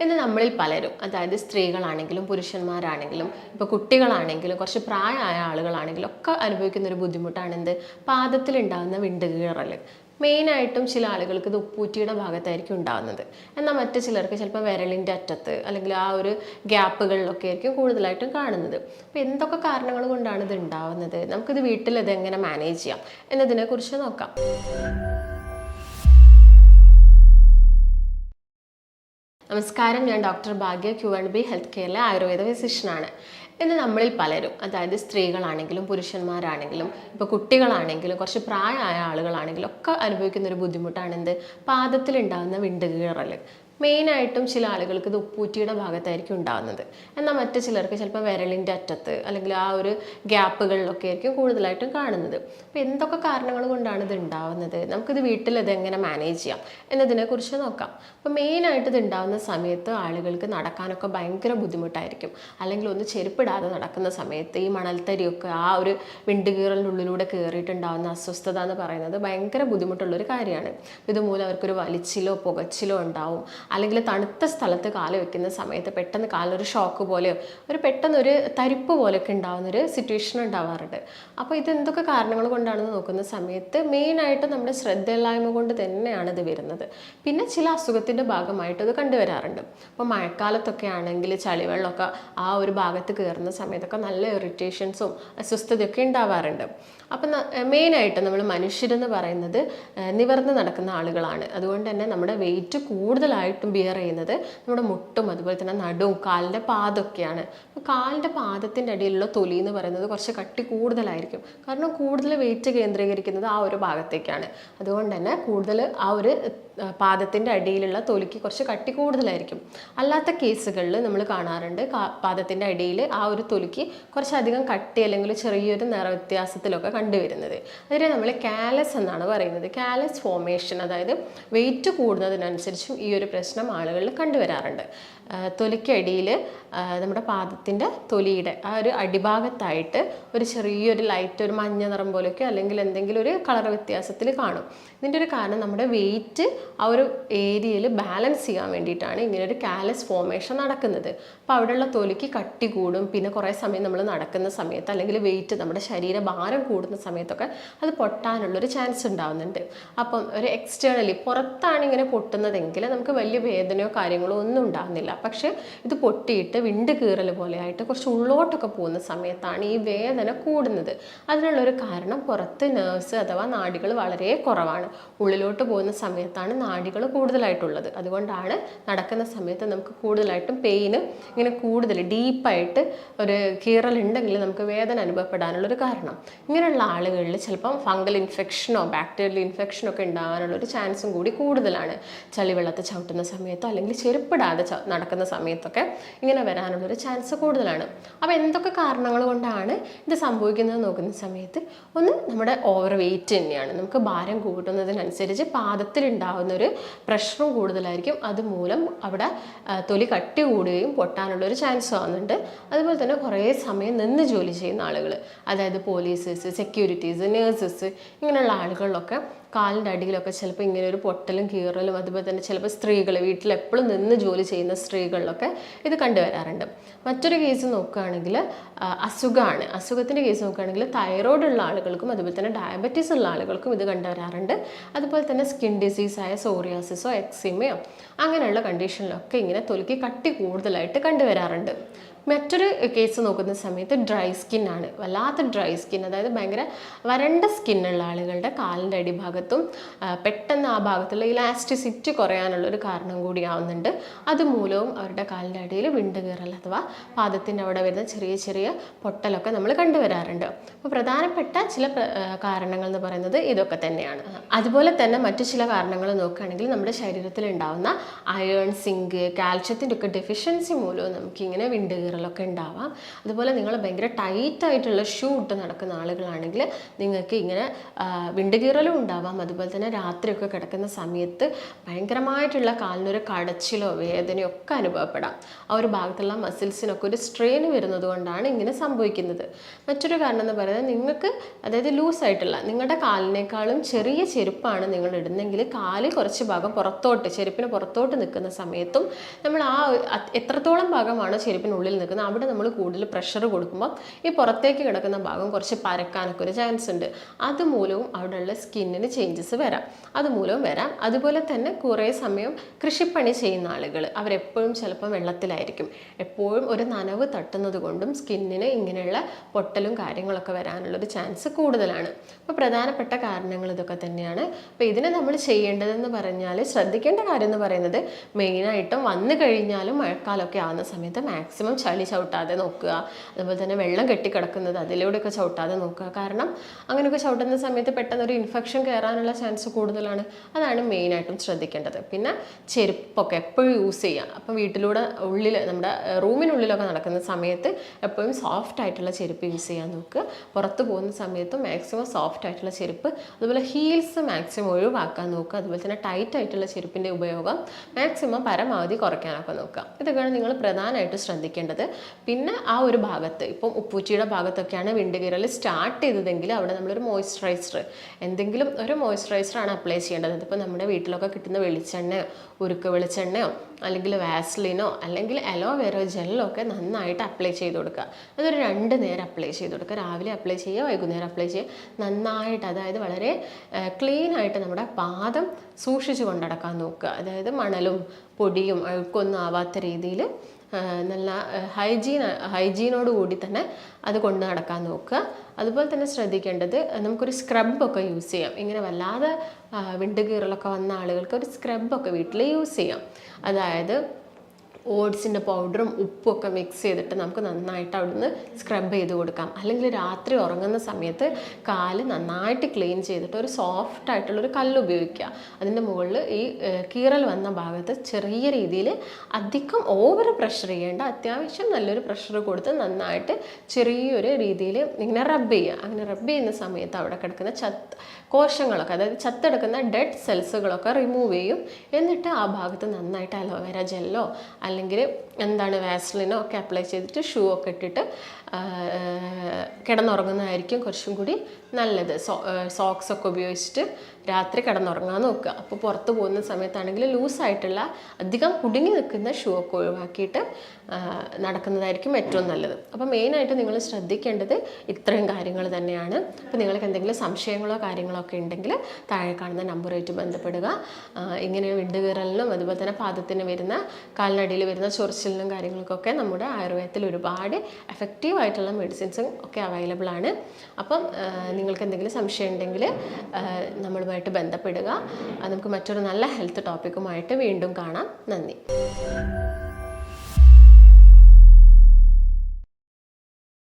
ഇന്ന് നമ്മളിൽ പലരും അതായത് സ്ത്രീകളാണെങ്കിലും പുരുഷന്മാരാണെങ്കിലും ഇപ്പോൾ കുട്ടികളാണെങ്കിലും കുറച്ച് പ്രായമായ ആളുകളാണെങ്കിലും ഒക്കെ അനുഭവിക്കുന്ന ഒരു ബുദ്ധിമുട്ടാണ് എന്ത്? പാദത്തിലുണ്ടാകുന്ന വിണ്ടുകീറൽ മെയിനായിട്ടും ചില ആളുകൾക്ക് ഇത് ഉപ്പൂറ്റിയുടെ ഭാഗത്തായിരിക്കും ഉണ്ടാകുന്നത് എന്നാൽ മറ്റു ചിലർക്ക് ചിലപ്പോൾ വിരലിന്റെ അറ്റത്ത് അല്ലെങ്കിൽ ആ ഒരു ഗ്യാപ്പുകളിലൊക്കെ ആയിരിക്കും കൂടുതലായിട്ടും കാണുന്നത്. അപ്പോൾ എന്തൊക്കെ കാരണങ്ങൾ കൊണ്ടാണ് ഇത് ഉണ്ടാവുന്നത്? നമുക്കിത് വീട്ടിൽ ഇത് എങ്ങനെ മാനേജ് ചെയ്യാം? എന്നതിനെക്കുറിച്ച് നോക്കാം. നമസ്കാരം. ഞാൻ doctor Bhagya Q and B health കെയറിലെ Ayurveda ഫിസിഷ്യനാണ് ഇന്ന് നമ്മളിൽ പലരും അതായത് സ്ത്രീകളാണെങ്കിലും പുരുഷന്മാരാണെങ്കിലും ഇപ്പോൾ കുട്ടികളാണെങ്കിലും കുറച്ച് പ്രായമായ ആളുകളാണെങ്കിലും ഒക്കെ അനുഭവിക്കുന്ന ഒരു ബുദ്ധിമുട്ടാണ് എന്ത്? പാദത്തിലുണ്ടാകുന്ന വിണ്ടുകീറൽ മെയിനായിട്ടും ചില ആളുകൾക്ക് ഇത് ഉപ്പൂറ്റിയുടെ ഭാഗത്തായിരിക്കും ഉണ്ടാകുന്നത് എന്നാൽ മറ്റു ചിലർക്ക് ചിലപ്പോൾ വിരലിന്റെ അറ്റത്ത് അല്ലെങ്കിൽ ആ ഒരു ഗ്യാപ്പുകളിലൊക്കെ ആയിരിക്കും കൂടുതലായിട്ടും കാണുന്നത്. അപ്പോൾ എന്തൊക്കെ കാരണങ്ങൾ കൊണ്ടാണ് ഇത് ഉണ്ടാവുന്നത്? നമുക്കിത് വീട്ടിൽ ഇത് എങ്ങനെ മാനേജ് ചെയ്യാം എന്നതിനെക്കുറിച്ച് നോക്കാം. അപ്പോൾ മെയിനായിട്ട് ഇത് ഉണ്ടാകുന്ന സമയത്ത് ആളുകൾക്ക് നടക്കാനൊക്കെ ഭയങ്കര ബുദ്ധിമുട്ടായിരിക്കും. അല്ലെങ്കിൽ ഒന്ന് ചെരുപ്പിടാതെ നടക്കുന്ന സമയത്ത് ഈ മണൽത്തരിയൊക്കെ ആ ഒരു വിണ്ടുകീറലിന്റെ ഉള്ളിലൂടെ കയറിയിട്ടുണ്ടാകുന്ന അസ്വസ്ഥത എന്ന് പറയുന്നത് ഭയങ്കര ബുദ്ധിമുട്ടുള്ളൊരു കാര്യമാണ്. ഇതുമൂലം അവർക്കൊരു വലിച്ചിലോ പുകച്ചിലോ ഉണ്ടാവും. അല്ലെങ്കിൽ തണുത്ത സ്ഥലത്ത് കാൽ വെക്കുന്ന സമയത്ത് പെട്ടെന്ന് കാലൊരു ഷോക്ക് പോലെയോ ഒരു പെട്ടെന്ന് ഒരു തരിപ്പ് പോലെയൊക്കെ ഉണ്ടാകുന്നൊരു സിറ്റുവേഷൻ ഉണ്ടാവാറുണ്ട്. അപ്പോൾ ഇത് എന്തൊക്കെ കാരണങ്ങൾ കൊണ്ടാണെന്ന് നോക്കുന്ന സമയത്ത് മെയിനായിട്ട് നമ്മുടെ ശ്രദ്ധയില്ലായ്മ കൊണ്ട് തന്നെയാണ് ഇത് വരുന്നത്. പിന്നെ ചില അസുഖത്തിന്റെ ഭാഗമായിട്ട് ഇത് കണ്ടുവരാറുണ്ട്. അപ്പോൾ മഴക്കാലത്തൊക്കെ ആണെങ്കിൽ ചളിവെള്ളമൊക്കെ ആ ഒരു ഭാഗത്ത് കയറുന്ന സമയത്തൊക്കെ നല്ല ഇറിറ്റേഷൻസും അസ്വസ്ഥതയൊക്കെ ഉണ്ടാവാറുണ്ട്. അപ്പം മെയിനായിട്ട് നമ്മൾ മനുഷ്യരെന്ന് പറയുന്നത് നിവർന്ന് നടക്കുന്ന ആളുകളാണ്. അതുകൊണ്ട് തന്നെ നമ്മുടെ വെയിറ്റ് കൂടുതലായിട്ടും ബിയർ ചെയ്യുന്നത് നമ്മുടെ മുട്ടും അതുപോലെ തന്നെ നടുവും കാലിന്റെ പാദമൊക്കെയാണ് അപ്പോൾ കാലിന്റെ പാദത്തിന്റെ അടിയിലുള്ള തൊലി എന്ന് പറയുന്നത് കുറച്ച് കട്ടി കൂടുതലായിരിക്കും. കാരണം കൂടുതൽ വെയിറ്റ് കേന്ദ്രീകരിക്കുന്നത് ആ ഒരു ഭാഗത്തേക്കാണ്. അതുകൊണ്ട് തന്നെ കൂടുതൽ ആ ഒരു പാദത്തിന്റെ അടിയിലുള്ള തൊലിക്ക് കുറച്ച് കട്ടി കൂടുതലായിരിക്കും. അല്ലാത്ത കേസുകളിൽ നമ്മൾ കാണാറുണ്ട് പാദത്തിന്റെ അടിയിൽ ആ ഒരു തൊലിക്ക് കുറച്ചധികം കട്ടി അല്ലെങ്കിൽ ചെറിയൊരു നിറവ്യത്യാസത്തിലൊക്കെ കണ്ടുവരുന്നത്. അതിനെ നമ്മൾ കാലസ് എന്നാണ് പറയുന്നത്. കാലസ് ഫോമേഷൻ അതായത് വെയിറ്റ് കൂടുന്നതിനനുസരിച്ചും ഈ ഒരു പ്രശ്നം ആളുകളിൽ കണ്ടുവരാറുണ്ട്. തൊലിക്കടിയിൽ നമ്മുടെ പാദത്തിന്റെ തൊലിയുടെ ആ ഒരു അടിഭാഗത്തായിട്ട് ഒരു ചെറിയൊരു ലൈറ്റ് ഒരു മഞ്ഞ നിറം പോലെയൊക്കെ അല്ലെങ്കിൽ എന്തെങ്കിലും ഒരു കളർ വ്യത്യാസത്തിൽ കാണും. ഇതിന്റെ ഒരു കാരണം നമ്മുടെ വെയിറ്റ് ആ ഒരു ഏരിയയിൽ ബാലൻസ് ചെയ്യാൻ വേണ്ടിയിട്ടാണ് ഇങ്ങനെ ഒരു കാലസ് ഫോമേഷൻ നടക്കുന്നത്. അപ്പോൾ അവിടെയുള്ള തൊലിക്ക് കട്ടി കൂടും. പിന്നെ കുറേ സമയം നമ്മൾ നടക്കുന്ന സമയത്ത് അല്ലെങ്കിൽ വെയിറ്റ് നമ്മുടെ ശരീരഭാരം കൂടുന്ന സമയത്തൊക്കെ അത് പൊട്ടാനുള്ളൊരു ചാൻസ് ഉണ്ടാവുന്നുണ്ട്. അപ്പം ഒരു എക്സ്റ്റേണലി പുറത്താണ് ഇങ്ങനെ പൊട്ടുന്നതെങ്കിൽ നമുക്ക് വലിയ വേദനയോ കാര്യങ്ങളോ ഒന്നും ഉണ്ടാകുന്നില്ല പക്ഷേ ഇത് പൊട്ടിയിട്ട് വിണ്ട് കീറൽ പോലെയായിട്ട് കുറച്ച് ഉള്ളോട്ടൊക്കെ പോകുന്ന സമയത്താണ് ഈ വേദന കൂടുന്നത്. അതിനുള്ളൊരു കാരണം പുറത്ത് നേഴ്സ് അഥവാ നാടികൾ വളരെ കുറവാണ്. ഉള്ളിലോട്ട് പോകുന്ന സമയത്താണ് നാടികൾ കൂടുതലായിട്ടുള്ളത്. അതുകൊണ്ടാണ് നടക്കുന്ന സമയത്ത് നമുക്ക് കൂടുതലായിട്ടും പെയിന് ഇങ്ങനെ കൂടുതൽ ഡീപ്പായിട്ട് ഒരു കീറൽ ഉണ്ടെങ്കിൽ നമുക്ക് വേദന അനുഭവപ്പെടാനുള്ളൊരു കാരണം. ഇങ്ങനെയുള്ള ആളുകളിൽ ചിലപ്പം ഫംഗൽ ഇൻഫെക്ഷനോ ബാക്ടീരിയൽ ഇൻഫെക്ഷനോ ഒക്കെ ഉണ്ടാകാനുള്ളൊരു ചാൻസും കൂടി കൂടുതലാണ്. ചളിവെള്ളത്തെ ചവിട്ടുന്ന സമയത്തോ അല്ലെങ്കിൽ ചെരുപ്പിടാതെ നടക്കുന്ന സമയത്തൊക്കെ ഇങ്ങനെ വരാനുള്ളൊരു ചാൻസ് കൂടുതലാണ്. അപ്പോൾ എന്തൊക്കെ കാരണങ്ങൾ കൊണ്ടാണ് ഇത് സംഭവിക്കുന്നത് നോക്കുന്ന സമയത്ത് ഒന്ന് നമ്മുടെ ഓവർ വെയിറ്റ് തന്നെയാണ്. നമുക്ക് ഭാരം കൂട്ടുന്നതിനനുസരിച്ച് പാദത്തിലുണ്ടാകുന്ന ഒരു പ്രഷറും കൂടുതലായിരിക്കും. അതുമൂലം അവിടെ തൊലി കട്ടി കൂടുകയും പൊട്ടാനുള്ളൊരു ചാൻസ് ആവുന്നുണ്ട്. അതുപോലെ തന്നെ കുറേ സമയം നിന്ന് ജോലി ചെയ്യുന്ന ആളുകൾ അതായത് പോലീസേഴ്സ് സെക്യൂരിറ്റീസ് നേഴ്സസ് ഇങ്ങനെയുള്ള ആളുകളിലൊക്കെ കാലിന്റെ അടിയിലൊക്കെ ചിലപ്പോൾ ഇങ്ങനെ ഒരു പൊട്ടലും കീറലും അതുപോലെ തന്നെ ചിലപ്പോൾ സ്ത്രീകൾ വീട്ടിൽ എപ്പോഴും നിന്ന് ജോലി ചെയ്യുന്ന സ്ത്രീകളിലൊക്കെ ഇത് കണ്ടുവരാറുണ്ട്. മറ്റൊരു കേസ് നോക്കുകയാണെങ്കിൽ അസുഖമാണ് അസുഖത്തിന്റെ കേസ് നോക്കുകയാണെങ്കിൽ തൈറോയ്ഡ് ഉള്ള ആളുകൾക്കും അതുപോലെ തന്നെ ഡയബറ്റീസ് ഉള്ള ആളുകൾക്കും ഇത് കണ്ടുവരാറുണ്ട്. അതുപോലെ തന്നെ സ്കിൻ ഡിസീസായ സോറിയാസിസോ എക്സിമയോ അങ്ങനെയുള്ള കണ്ടീഷനിലൊക്കെ ഇങ്ങനെ തൊലിക്ക് കട്ടി കൂടുതലായിട്ട് കണ്ടുവരാറുണ്ട്. മറ്റൊരു കേസ് നോക്കുന്ന സമയത്ത് ഡ്രൈ സ്കിൻ ആണ്. വല്ലാത്ത ഡ്രൈ സ്കിൻ അതായത് ഭയങ്കര വരണ്ട സ്കിന്നുള്ള ആളുകളുടെ കാലിന്റെ അടിഭാഗത്തും ആ, പെട്ടെന്ന് ആ ഭാഗത്തുള്ള ഇലാസ്റ്റിസിറ്റി കുറയാനുള്ള ഒരു കാരണം കൂടിയാവുന്നുണ്ട് അതുമൂലവും അവരുടെ കാലിന്റെ അടിയിൽ വിണ്ട് വിണ്ടുകീറൽ അഥവാ പാദത്തിന്റെ അവിടെ വരുന്ന ചെറിയ ചെറിയ പൊട്ടലൊക്കെ നമ്മൾ കണ്ടുവരാറുണ്ട്. അപ്പോൾ പ്രധാനപ്പെട്ട ചില കാരണങ്ങൾ എന്ന് പറയുന്നത് ഇതൊക്കെ തന്നെയാണ്. അതുപോലെ തന്നെ മറ്റു ചില കാരണങ്ങൾ നോക്കുകയാണെങ്കിൽ നമ്മുടെ ശരീരത്തിൽ ഉണ്ടാവുന്ന അയേൺ സിങ്ക് കാൽഷ്യത്തിന്റെ ഒക്കെ ഡെഫിഷ്യൻസി മൂലവും നമുക്കിങ്ങനെ വിണ്ട് കീറലൊക്കെ ഉണ്ടാവാം. അതുപോലെ നിങ്ങൾ ഭയങ്കര ടൈറ്റായിട്ടുള്ള ഷൂ ഇട്ട് നടക്കുന്ന ആളുകളാണെങ്കിൽ നിങ്ങൾക്ക് ഇങ്ങനെ വിണ്ട് കീറലും ഉണ്ടാവാം. ഉണ്ടാവാം അതുപോലെ തന്നെ രാത്രിയൊക്കെ കിടക്കുന്ന സമയത്ത് ഭയങ്കരമായിട്ടുള്ള കാലിനൊരു കടച്ചിലോ വേദനയോ ഒക്കെ അനുഭവപ്പെടാം. ആ ഒരു ഭാഗത്തുള്ള മസിൽസിനൊക്കെ ഒരു സ്ട്രെയിൻ വരുന്നത് കൊണ്ടാണ് ഇങ്ങനെ സംഭവിക്കുന്നത്. മറ്റൊരു കാരണം എന്ന് പറയുന്നത് നിങ്ങൾക്ക് അതായത് ലൂസായിട്ടുള്ള നിങ്ങളുടെ കാലിനേക്കാളും ചെറിയ ചെരുപ്പാണ് നിങ്ങൾ ഇടുന്നെങ്കിൽ കാൽ കുറച്ച് ഭാഗം പുറത്തോട്ട് ചെരുപ്പിന് പുറത്തോട്ട് നിൽക്കുന്ന സമയത്തും നമ്മൾ ആ എത്രത്തോളം ഭാഗമാണ് ചെരുപ്പിനുള്ളിൽ നിൽക്കുന്നത് അവിടെ നമ്മൾ കൂടുതൽ പ്രഷർ കൊടുക്കുമ്പോൾ ഈ പുറത്തേക്ക് കിടക്കുന്ന ഭാഗം കുറച്ച് പരക്കാനൊക്കെ ഒരു ചാൻസ് ഉണ്ട്. അതുമൂലവും അവിടെയുള്ള സ്കിന്നിന് ചേഞ്ചസ് വരാം. അതുമൂലം വരാം. അതുപോലെ തന്നെ കുറേ സമയം കൃഷിപ്പണി ചെയ്യുന്ന ആളുകൾ അവരെപ്പോഴും ചിലപ്പോൾ വെള്ളത്തിലായിരിക്കും. എപ്പോഴും ഒരു നനവ് തട്ടുന്നത് കൊണ്ടും സ്കിന്നിന് ഇങ്ങനെയുള്ള പൊട്ടലും കാര്യങ്ങളൊക്കെ വരാനുള്ളൊരു ചാൻസ് കൂടുതലാണ്. അപ്പോൾ പ്രധാനപ്പെട്ട കാരണങ്ങൾ ഇതൊക്കെ തന്നെയാണ്. അപ്പോൾ ഇതിന് നമ്മൾ ചെയ്യേണ്ടതെന്ന് പറഞ്ഞാൽ ശ്രദ്ധിക്കേണ്ട കാര്യം എന്ന് പറയുന്നത് മെയിനായിട്ടും വന്നു കഴിഞ്ഞാലും മഴക്കാലമൊക്കെ ആവുന്ന സമയത്ത് മാക്സിമം ചളി ചവിട്ടാതെ നോക്കുക. അതുപോലെ തന്നെ വെള്ളം കെട്ടിക്കിടക്കുന്നത് അതിലൂടെയൊക്കെ ചവിട്ടാതെ നോക്കുക. കാരണം അങ്ങനെയൊക്കെ ചവിട്ടുന്ന സമയത്ത് പെട്ടെന്ന് ഒരു ഇൻഫെക്ഷൻ കയറാനുള്ള ചാൻസ് കൂടുതലാണ്. അതാണ് മെയിനായിട്ടും ശ്രദ്ധിക്കേണ്ടത്. പിന്നെ ചെരുപ്പൊക്കെ എപ്പോഴും യൂസ് ചെയ്യുക അപ്പം വീട്ടിലൂടെ ഉള്ളിൽ നമ്മുടെ റൂമിനുള്ളിലൊക്കെ നടക്കുന്ന സമയത്ത് എപ്പോഴും സോഫ്റ്റ് ആയിട്ടുള്ള ചെരുപ്പ് യൂസ് ചെയ്യാൻ നോക്കുക. പുറത്ത് പോകുന്ന സമയത്ത് മാക്സിമം സോഫ്റ്റ് ആയിട്ടുള്ള ചെരുപ്പ് അതുപോലെ ഹീൽസ് മാക്സിമം ഒഴിവാക്കാൻ നോക്കുക. അതുപോലെ തന്നെ ടൈറ്റ് ആയിട്ടുള്ള ചെരുപ്പിന്റെ ഉപയോഗം മാക്സിമം പരമാവധി കുറയ്ക്കാനൊക്കെ നോക്കുക. ഇതൊക്കെയാണ് നിങ്ങൾ പ്രധാനമായിട്ട് ശ്രദ്ധിക്കേണ്ടത്. പിന്നെ ആ ഒരു ഭാഗത്ത് ഇപ്പം ഉപ്പൂച്ചിയുടെ ഭാഗത്തൊക്കെയാണ് വിണ്ടുകീറൽ സ്റ്റാർട്ട് ചെയ്തതെങ്കിൽ അവിടെ നമ്മളൊരു മോയ്സ്ചറൈസർ എന്തെങ്കിലും ഒരു മോയ്സ്ചറൈസറാണ് അപ്ലൈ ചെയ്യേണ്ടത്. ഇതിപ്പോൾ നമ്മുടെ വീട്ടിലൊക്കെ കിട്ടുന്ന വെളിച്ചെണ്ണയോ ഉരുക്ക് വെളിച്ചെണ്ണയോ അല്ലെങ്കിൽ വാസ്ലിനോ അല്ലെങ്കിൽ അലോവേറോ ജെല്ലോ ഒക്കെ നന്നായിട്ട് അപ്ലൈ ചെയ്ത് കൊടുക്കുക. അതൊരു രണ്ട് നേരം അപ്ലൈ ചെയ്ത് കൊടുക്കുക. രാവിലെ അപ്ലൈ ചെയ്യുക വൈകുന്നേരം അപ്ലൈ ചെയ്യുക. നന്നായിട്ട് അതായത് വളരെ ക്ലീൻ ആയിട്ട് നമ്മുടെ പാദം സൂക്ഷിച്ചു കൊണ്ടടക്കാൻ നോക്കുക. അതായത് മണലും പൊടിയും അഴുക്കൊന്നും ആവാത്ത രീതിയിൽ നല്ല ഹൈജീൻ ഹൈജീനോട് കൂടി തന്നെ അത് കൊണ്ട് നടക്കാൻ നോക്കുക. അതുപോലെ തന്നെ ശ്രദ്ധിക്കേണ്ടത് നമുക്കൊരു സ്ക്രബൊക്കെ യൂസ് ചെയ്യാം. ഇങ്ങനെ വല്ലാതെ വിണ്ടുകീറലൊക്കെ വന്ന ആളുകൾക്ക് ഒരു സ്ക്രബൊക്കെ വീട്ടിൽ യൂസ് ചെയ്യാം. അതായത് ഓട്സിന്റെ പൗഡറും ഉപ്പും ഒക്കെ മിക്സ് ചെയ്തിട്ട് നമുക്ക് നന്നായിട്ട് അവിടുന്ന് സ്ക്രബ് ചെയ്ത് കൊടുക്കാം. അല്ലെങ്കിൽ രാത്രി ഉറങ്ങുന്ന സമയത്ത് കാൽ നന്നായിട്ട് ക്ലീൻ ചെയ്തിട്ട് ഒരു സോഫ്റ്റ് ആയിട്ടുള്ള ഒരു കല്ല് ഉപയോഗിക്കുക. അതിന്റെ മുകളിൽ ഈ കീറൽ വന്ന ഭാഗത്ത് ചെറിയ രീതിയിൽ അധികം ഓവർ പ്രഷർ ചെയ്യേണ്ട അത്യാവശ്യം നല്ലൊരു പ്രഷർ കൊടുത്ത് നന്നായിട്ട് ചെറിയൊരു രീതിയിൽ ഇങ്ങനെ റബ് ചെയ്യുക. അങ്ങനെ റബ് ചെയ്യുന്ന സമയത്ത് അവിടെ കിടക്കുന്ന ചത്ത് കോശങ്ങളൊക്കെ അതായത് ചത്തെടുക്കുന്ന ഡെഡ് സെൽസുകളൊക്കെ റിമൂവ് ചെയ്യും. എന്നിട്ട് ആ ഭാഗത്ത് നന്നായിട്ട് അലോവേര ജെല്ലോ അല്ലെങ്കിൽ എന്താണ് വാസ്ലിനോ ഒക്കെ അപ്ലൈ ചെയ്തിട്ട് ഷൂ ഒക്കെ ഇട്ടിട്ട് കിടന്നുറങ്ങുന്നതായിരിക്കും കുറച്ചും കൂടി നല്ലത്. സോ സോക്സ് ഒക്കെ ഉപയോഗിച്ചിട്ട് രാത്രി കിടന്നുറങ്ങാൻ നോക്കുക. അപ്പോൾ പുറത്ത് പോകുന്ന സമയത്താണെങ്കിൽ ലൂസായിട്ടുള്ള അധികം കുടുങ്ങി നിൽക്കുന്ന ഷൂ ഒക്കെ ഒഴിവാക്കിയിട്ട് നടക്കുന്നതായിരിക്കും ഏറ്റവും നല്ലത്. അപ്പോൾ മെയിനായിട്ട് നിങ്ങൾ ശ്രദ്ധിക്കേണ്ടത് ഇത്രയും കാര്യങ്ങൾ തന്നെയാണ്. അപ്പോൾ നിങ്ങൾക്ക് എന്തെങ്കിലും സംശയങ്ങളോ കാര്യങ്ങളോ ഒക്കെ ഉണ്ടെങ്കിൽ താഴെ കാണുന്ന നമ്പറുമായിട്ട് ബന്ധപ്പെടുക. ഇങ്ങനെ വിണ്ടുകീറലിനും അതുപോലെ തന്നെ പാദത്തിന് വരുന്ന കാലിനടിയിൽ വരുന്ന ചൊറിച്ചിലിനും കാര്യങ്ങൾക്കൊക്കെ നമ്മുടെ ആയുർവേദത്തിൽ ഒരുപാട് എഫക്റ്റീവ് ആയിട്ടുള്ള മെഡിസിൻസും ഒക്കെ അവൈലബിൾ ആണ്. അപ്പം നിങ്ങൾക്ക് എന്തെങ്കിലും സംശയം ഉണ്ടെങ്കിൽ നമ്മളുമായിട്ട് ബന്ധപ്പെടുക. നമുക്ക് മറ്റൊരു നല്ല ഹെൽത്ത് ടോപ്പിക്കുമായിട്ട് വീണ്ടും കാണാം. നന്ദി.